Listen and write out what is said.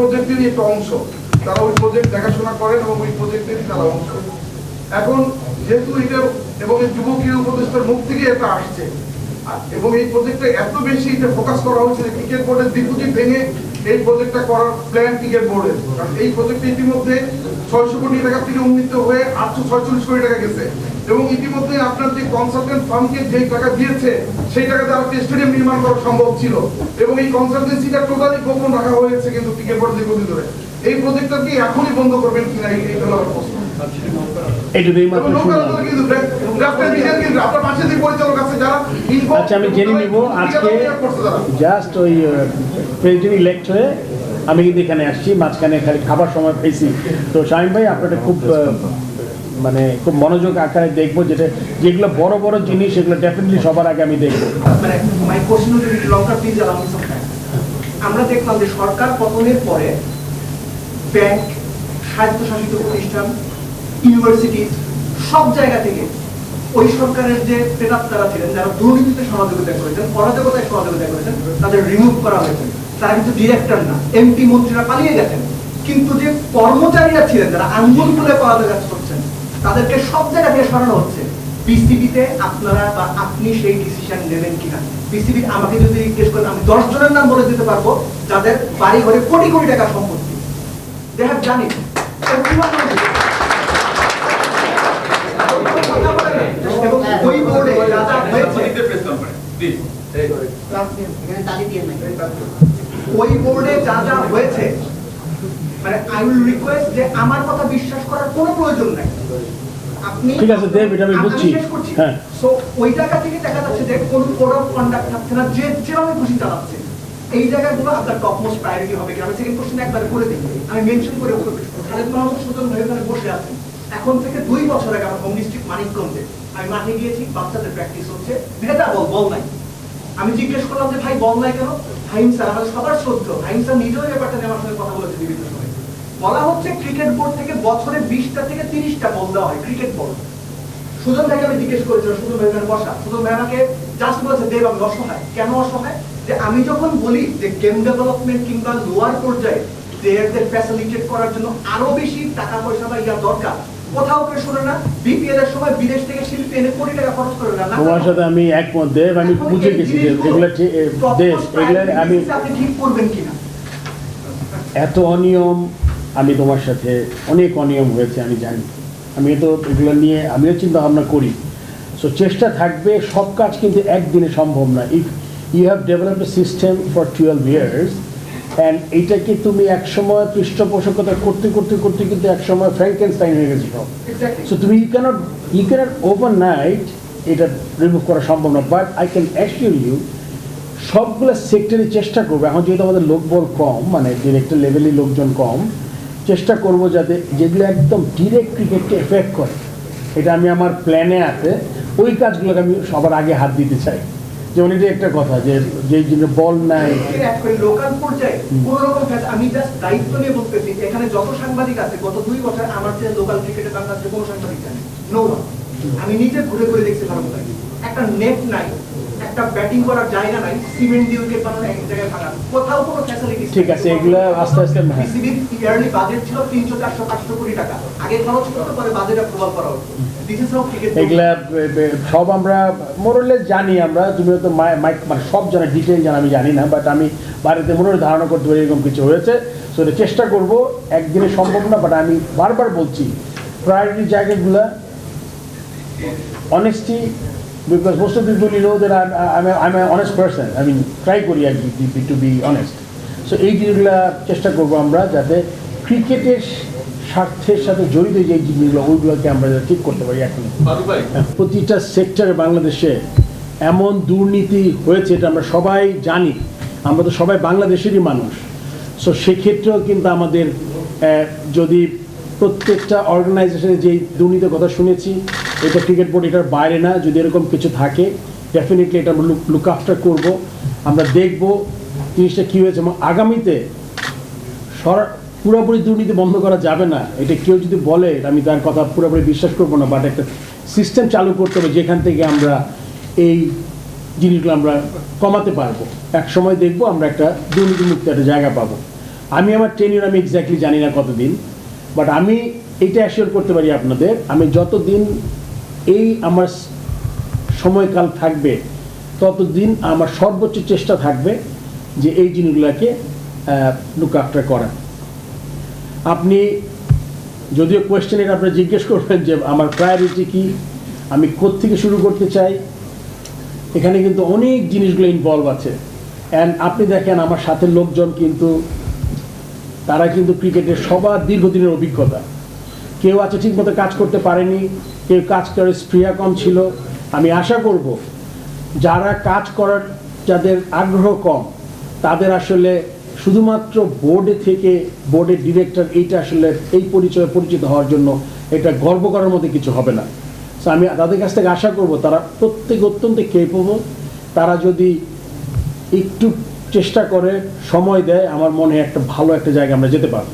প্রজেক্টেরই একটা অংশ। তারা ওই প্রজেক্ট দেখাশোনা করেন এবং ওই প্রজেক্টেরই তারা অংশ। এখন যেহেতু এটা এবং এই যুব ক্রীড়া উপদেষ্টার মুখ থেকে এটা আসছে এবং এই প্রজেক্টটা এত বেশি এটা ফোকাস করা হচ্ছে যে ক্রিকেট বোর্ডের ডিপুজিট ভেঙে এই প্রজেক্টটা করার প্ল্যান ক্রিকেট বোর্ডের কারণ এই প্রজেক্টে ইতিমধ্যে ছয়শো কোটি টাকা থেকে উন্নীত হয়ে আটশো ছয়চল্লিশ কোটি টাকা গেছে। এবং ইতিমধ্যে আপনার যে কনসালটেন্ট ফার্মকে যে টাকা দিয়েছে সেই টাকা দ্বারা স্টেডিয়াম নির্মাণ করা সম্ভব ছিল। এবং এই কনসালটেন্সিটা টোটালি গোপন রাখা হয়েছে কিন্তু ক্রিকেট বোর্ড দীর্ঘদিন ধরে এই প্রজেক্টটা কি এখনই বন্ধ করবেন কিনা এই হলো প্রশ্ন। আচ্ছা আমি জেনে নিব আজকে জাস্ট ওই প্রেসিডেন্ট ইলেক্ট হয়ে আমি কিন্তু এখানে আসছি মাঝখানে খালি খাবার সময় পেয়েছি। তো শাহিন ভাই আপনারা খুব মানে খুব মনোযোগ আকারে দেখব যেটা, যেগুলো বড় বড় জিনিস সেগুলো ডেফিনেটলি সবার আগে আমি দেখব। মানে আমরা দেখলাম যে সরকার পতনের পরে ব্যাংক স্বায়ত্তশাসিত প্রতিষ্ঠান ইউনিভার্সিটি সব জায়গা থেকে ওই সরকারের যে প্রেতাত্মারা ছিলেন, যারা দুর্নীতিতে সহযোগিতা করেছেন, অরাজকতায় সহযোগিতা করেছেন, তাদের রিমুভ করা হয়েছে। তারা কিন্তু ডিরেক্টর না এমপি মন্ত্রীরা পালিয়ে গেছেন। কিন্তু যে কর্মচারীরা ছিলেন, যারা আঙ্গুল কাজ করছেন তাদেরকে সব জায়গা থেকে সরানো হচ্ছে। পিসিবিতে আপনারা বা আপনি সেই ডিসিশন নেবেন কিনা। পিসিবি আমাকে যদি জিজ্ঞেস করেন আমি দশ জনের নাম বলে দিতে পারব যাদের বাড়ি ঘরে কোটি কোটি টাকা সম্পত্তি। দে হ্যাভ জানি ওই বোর্ডে যা যা হয়েছে মানে আই উইল রিকোয়েস্ট যে আমার কথা বিশ্বাস করার কোনো প্রয়োজন নাই। আপনি ঠিক আছে, দেব, এটা আমি বুঝছি। হ্যাঁ। সো ওই জায়গা থেকে দেখা যাচ্ছে যে কোন কোড অফ কন্ডাক্ট থাকছে না যে যেভাবে খুশি চালাচ্ছে। এই জায়গাগুলো আপনার টপ মোস্ট প্রায়োরিটি হবে কিনা? আমি সেকেন্ড কোশ্চেন একবার করে দিই। আমি মেনশন করে খালেদ মাহমুদ ওখানে বসে আছেন। এখন থেকে দুই বছর আগে আমার হোম ডিস্ট্রিক্ট মানিকগঞ্জে আমি মাঠে গিয়েছি বাচ্চাদের প্র্যাকটিস হচ্ছে। ভেদা বল বল নাই। আমি জিজ্ঞেস করলাম যে, ভাই, বল নাই কেন? হাইম স্যার আমাদের সবার শ্রদ্ধ হাইম স্যার, নিজেও ব্যাপারটা নিয়ে আমার সঙ্গে কথা বলেছে বিভিন্ন সময়। বলা হচ্ছে ক্রিকেট বোর্ড থেকে বছরে বিশটা থেকে তিরিশটা বল দেওয়া হয়, ক্রিকেট বল সুজন ভাইকে আমি জিজ্ঞেস করেছিলাম, সুজন ভাই বসা। সুজন ভাই আমাকে জাস্ট বলেছে, দেব, আমি অসহায়। কেন অসহায়? যে আমি যখন বলি যে গেম ডেভেলপমেন্ট কিংবা লোয়ার পর্যায়ে প্লেয়ারদের ফ্যাসিলিটেট করার জন্য আরও বেশি টাকা পয়সা বা ইয়া দরকার কোথাও কেউ শোনে না বিপিএল এর সময় বিদেশ থেকে শিল্পী এনে কোটি টাকা খরচ করে না তোমার সাথে আমি একমত দেব আমি বুঝে গেছি এগুলো দেশ এগুলো আমি আপনি ঠিক করবেন কিনা? এত অনিয়ম আমি তোমার সাথে অনেক অনিয়ম হয়েছে আমি জানি। আমি তো এগুলো নিয়ে আমিও চিন্তা ভাবনা করি। সো চেষ্টা থাকবে সব কাজ কিন্তু একদিনে সম্ভব না if you have develop a system for twelve years and এইটাকে তুমি একসময় পৃষ্ঠপোষকতা করতে করতে করতে কিন্তু একসময় ফ্র্যাঙ্কেনস্টাইন হয়ে গেছে সো তুমি you cannot you cannot overnight এটা রিমুভ করা সম্ভব না। But I can assure you সবগুলো সেক্টরে চেষ্টা করব। এখন যেহেতু আমাদের লোকবল কম মানে ডিরেক্টর লেভেলে লোকজন কম চেষ্টা করব যাতে যেগুলো একদম ডিরেক্ট ক্রিকেটকে এফেক্ট করে। এটা আমি আমার প্ল্যানে আছে। ওই কাজগুলোকে আমি সবার আগে হাত দিতে চাই। যেমন এটা একটা কথা যে যে জন্য বল নাই। লোকাল পর্যায়ে কোন রকম ফ্যাস- আমি জাস্ট দায়িত্ব নিয়ে বলতেছি এখানে যত সাংবাদিক আছে গত দুই বছর আমার যে লোকাল ক্রিকেটে বাংলাদেশে কোনো সাংবাদিক জানে নো আমি নিজে ঘুরে ঘুরে দেখছি ভালো একটা নেট নাই। একটা ব্যাটিং করার জায়গা নাই সিমেন্ট দিয়ে উইকেট বানানো এক জায়গায় ভাঙা। কোথাও কোনো ফ্যাসিলিটি ঠিক আছে, এগুলো আস্তে আস্তে হ্যাঁ। বিসিবির ইয়ারলি বাজেট ছিল তিনশো চারশো পাঁচশো কোটি টাকা। আগে খরচ করতে পরে বাজেট অ্যাপ্রুভাল করা হতো দিস ইজ হাউ ক্রিকেট এগুলা এ- এ- সব আমরা মোরলে জানি আমরা। তুমি হয়তো মাইক মানে সব জানা ডিটেল জানা আমি জানি না বাট আমি বাড়িতে মনে ধারণা করতে পারি এরকম কিছু হয়েছে। সো চেষ্টা করব একদিনে সম্ভব না বাট আমি বারবার বলছি প্রায়োরিটি জায়গাগুলা honesty because most of people you know that I I am honest person I mean try করি আর কি টু বি অনেস্ট সো এই জিনিসগুলো চেষ্টা করব আমরা যাতে ক্রিকেটের স্বার্থের সাথে জড়িত যে জিনিসগুলো ওইগুলোকে আমরা যাতে ঠিক করতে পারি এখন। প্রতিটা সেক্টরে বাংলাদেশে এমন দুর্নীতি হয়েছে এটা আমরা সবাই জানি। আমরা তো সবাই বাংলাদেশেরই মানুষ। সো সেক্ষেত্রেও কিন্তু আমাদের যদি প্রত্যেকটা অর্গানাইজেশনে যেই দুর্নীতির কথা শুনেছি, এটা ক্রিকেট বোর্ড এটার বাইরে না, যদি এরকম কিছু থাকে ডেফিনেটলি এটা আমরা লুক আফটার করব। আমরা দেখব জিনিসটা কী হয়েছে। এবং আগামীতে সর, পুরোপুরি দুর্নীতি বন্ধ করা যাবে না। এটা কেউ যদি বলে আমি তার কথা পুরোপুরি বিশ্বাস করব না বাট একটা সিস্টেম চালু করতে হবে যেখান থেকে আমরা এই জিনিসগুলো আমরা কমাতে পারব। এক সময় দেখব আমরা একটা দুর্নীতিমুক্ত একটা জায়গা পাবো। আমি আমার টেনিয়র আমি এক্স্যাক্টলি জানি না কতদিন। বাট আমি এটা অ্যাসিওর করতে পারি আপনাদের, আমি যতদিন এই আমার সময়কাল থাকবে, ততদিন আমার সর্বোচ্চ চেষ্টা থাকবে যে এই জিনিসগুলোকে লুক আফটার করা আপনি যদিও কোয়েশ্চেনের আপনি জিজ্ঞেস করবেন যে আমার প্রায়োরিটি কি, আমি থেকে শুরু করতে চাই। এখানে কিন্তু অনেক জিনিসগুলো ইনভলভ আছে। অ্যান্ড আপনি দেখেন আমার সাথে লোকজন কিন্তু তারা কিন্তু ক্রিকেটের সবার দীর্ঘদিনের অভিজ্ঞতা। কেউ আছে ঠিকমতো কাজ করতে পারেনি, কেউ কাজ করে স্প্রিয়া কম ছিল। আমি আশা করব, যারা কাজ করার, যাদের আগ্রহ কম, তাদের আসলে শুধুমাত্র বোর্ডে থেকে, বোর্ডের ডিরেক্টর এইটা আসলে, এই পরিচয়ে পরিচিত হওয়ার জন্য এটা গর্ব করার মধ্যে কিছু হবে না। আমি তাদের কাছ থেকে আশা করব, তারা প্রত্যেক অত্যন্ত কেপেবল তারা যদি একটু চেষ্টা করে সময় দেয় আমার মনে একটা ভালো একটা জায়গা আমরা যেতে পারব।